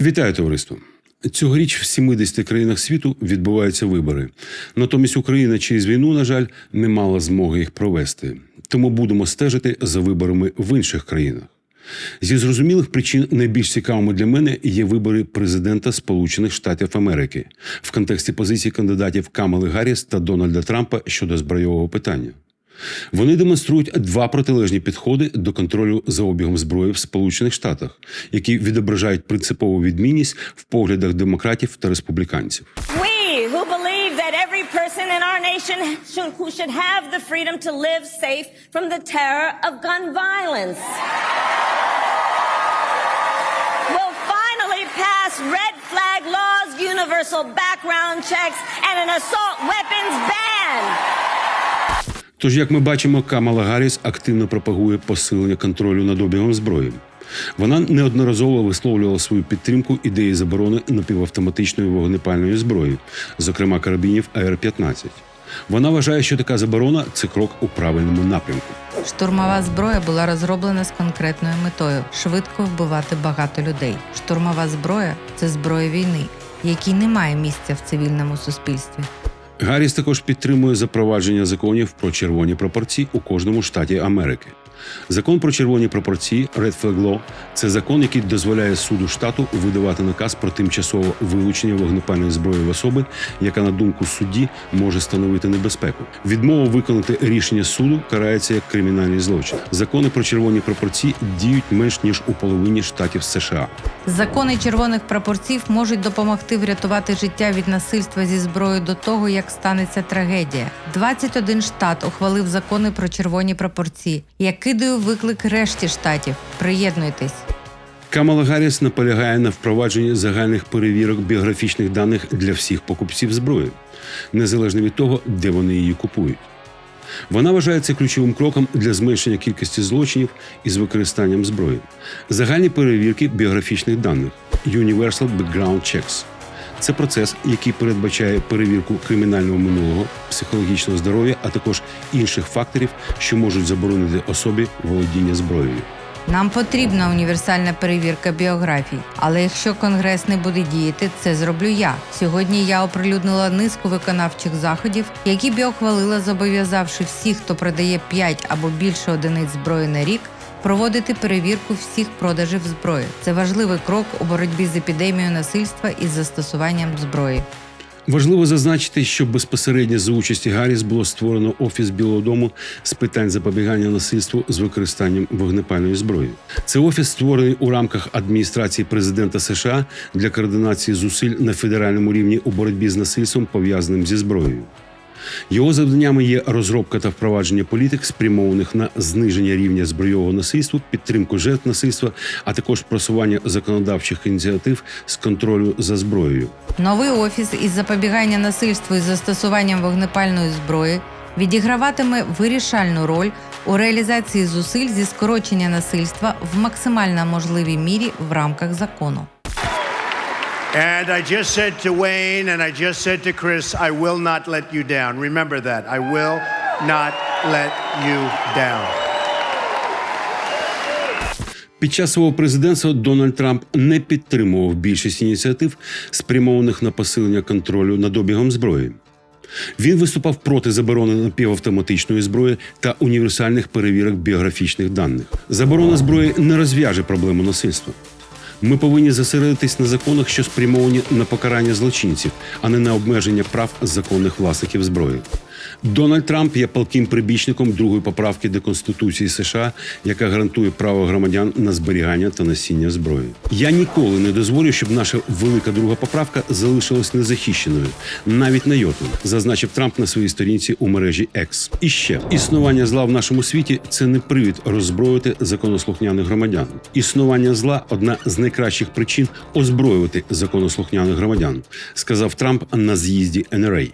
Вітаю товариство. Цьогоріч в 70 країнах світу відбуваються вибори. Натомість Україна через війну, на жаль, не мала змоги їх провести. Тому будемо стежити за виборами в інших країнах. Зі зрозумілих причин найбільш цікавими для мене є вибори президента Сполучених Штатів Америки в контексті позиції кандидатів Камали Гарріс та Дональда Трампа щодо збройового питання. Вони демонструють два протилежні підходи до контролю за обігом зброї в Сполучених Штатах, які відображають принципову відмінність в поглядах демократів та республіканців. We who believe that every person in our nation should, who should have the freedom to live safe from the terror of gun violence will finally pass red flag laws, universal background checks, and an assault weapons ban. Тож, як ми бачимо, Камала Гарріс активно пропагує посилення контролю над обігом зброї. Вона неодноразово висловлювала свою підтримку ідеї заборони напівавтоматичної вогнепальної зброї, зокрема карабінів АР-15. Вона вважає, що така заборона це крок у правильному напрямку. Штурмова зброя була розроблена з конкретною метою швидко вбивати багато людей. Штурмова зброя це зброя війни, якій немає місця в цивільному суспільстві. Гарріс також підтримує запровадження законів про червоні пропорції у кожному штаті Америки. Закон про червоні пропорції Red Flag Law – це закон, який дозволяє суду штату видавати наказ про тимчасове вилучення вогнепальної зброї в особи, яка на думку судді може становити небезпеку. Відмова виконати рішення суду карається як кримінальний злочин. Закони про червоні пропорції діють менш ніж у половині штатів США. Закони червоних прапорців можуть допомогти врятувати життя від насильства зі зброєю до того, як станеться трагедія. 21 штат ухвалив закони про червоні прапорці. Я кидаю виклик решті штатів. Приєднуйтесь. Камала Гарріс наполягає на впровадженні загальних перевірок біографічних даних для всіх покупців зброї, незалежно від того, де вони її купують. Вона вважає це ключовим кроком для зменшення кількості злочинів із використанням зброї. Загальні перевірки біографічних даних Universal Background Checks. Це процес, який передбачає перевірку кримінального минулого, психологічного здоров'я, а також інших факторів, що можуть заборонити особі володіння зброєю. Нам потрібна універсальна перевірка біографій, але якщо конгрес не буде діяти, це зроблю я. Сьогодні я оприлюднила низку виконавчих заходів, які б ухвалила, зобов'язавши всіх, хто продає 5 або більше одиниць зброї на рік, проводити перевірку всіх продажів зброї. Це важливий крок у боротьбі з епідемією насильства із застосуванням зброї. Важливо зазначити, що безпосередньо за участі Гарріс було створено офіс Білого Дому з питань запобігання насильству з використанням вогнепальної зброї. Це офіс створений у рамках адміністрації президента США для координації зусиль на федеральному рівні у боротьбі з насильством, пов'язаним зі зброєю. Його завданнями є розробка та впровадження політик, спрямованих на зниження рівня збройового насильства, підтримку жертв насильства, а також просування законодавчих ініціатив з контролю за зброєю. Новий офіс із запобігання насильству із застосуванням вогнепальної зброї відіграватиме вирішальну роль у реалізації зусиль зі скорочення насильства в максимально можливій мірі в рамках закону. And I just said to Wayne and I just said to Chris, I will not let you down. Remember that. I will not let you down. Під час свого президентства Дональд Трамп не підтримував більшість ініціатив, спрямованих на посилення контролю над обігом зброї. Він виступав проти заборони напівавтоматичної зброї та універсальних перевірок біографічних даних. Заборона зброї не розв'яже проблему насильства. Ми повинні зосередитись на законах, що спрямовані на покарання злочинців, а не на обмеження прав законних власників зброї. Дональд Трамп є палким прибічником другої поправки до Конституції США, яка гарантує право громадян на зберігання та носіння зброї. Я ніколи не дозволю, щоб наша велика друга поправка залишилась незахищеною, навіть на йоту, зазначив Трамп на своїй сторінці у мережі X. І ще існування зла в нашому світі це не привід роззброїти законослухняних громадян. Існування зла одна з найкращих причин озброювати законослухняних громадян, сказав Трамп на з'їзді NRA.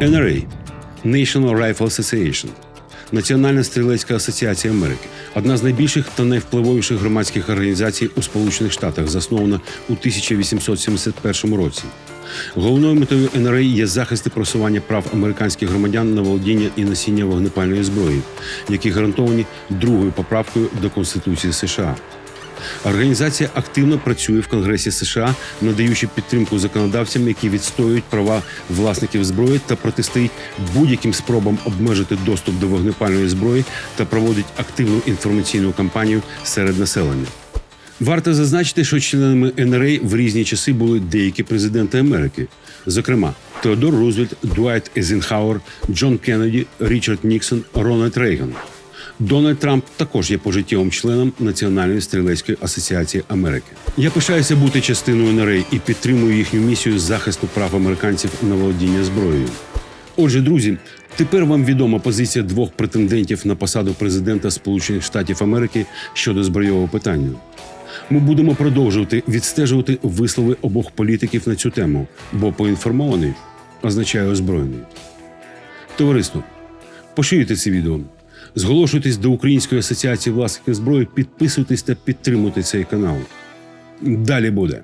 NRA – National Rifle Association – Національна стрілецька асоціація Америки, одна з найбільших та найвпливовіших громадських організацій у Сполучених Штатах, заснована у 1871 році. Головною метою НРА є захист і просування прав американських громадян на володіння і носіння вогнепальної зброї, які гарантовані другою поправкою до Конституції США. Організація активно працює в Конгресі США, надаючи підтримку законодавцям, які відстоюють права власників зброї та протистоїть будь-яким спробам обмежити доступ до вогнепальної зброї та проводить активну інформаційну кампанію серед населення. Варто зазначити, що членами НРА в різні часи були деякі президенти Америки, зокрема Теодор Рузвельт, Дуайт Езенхауер, Джон Кеннеді, Річард Ніксон, Рональд Рейган. Дональд Трамп також є пожиттєвим членом Національної стрілецької асоціації Америки. Я пишаюся бути частиною НРА і підтримую їхню місію захисту прав американців на володіння зброєю. Отже, друзі, тепер вам відома позиція двох претендентів на посаду президента Сполучених Штатів Америки щодо збройового питання. Ми будемо продовжувати відстежувати вислови обох політиків на цю тему, бо поінформований означає озброєний. Товариство, поширюйте це відео, зголошуйтесь до Української асоціації власників зброї, підписуйтесь та підтримуйте цей канал. Далі буде.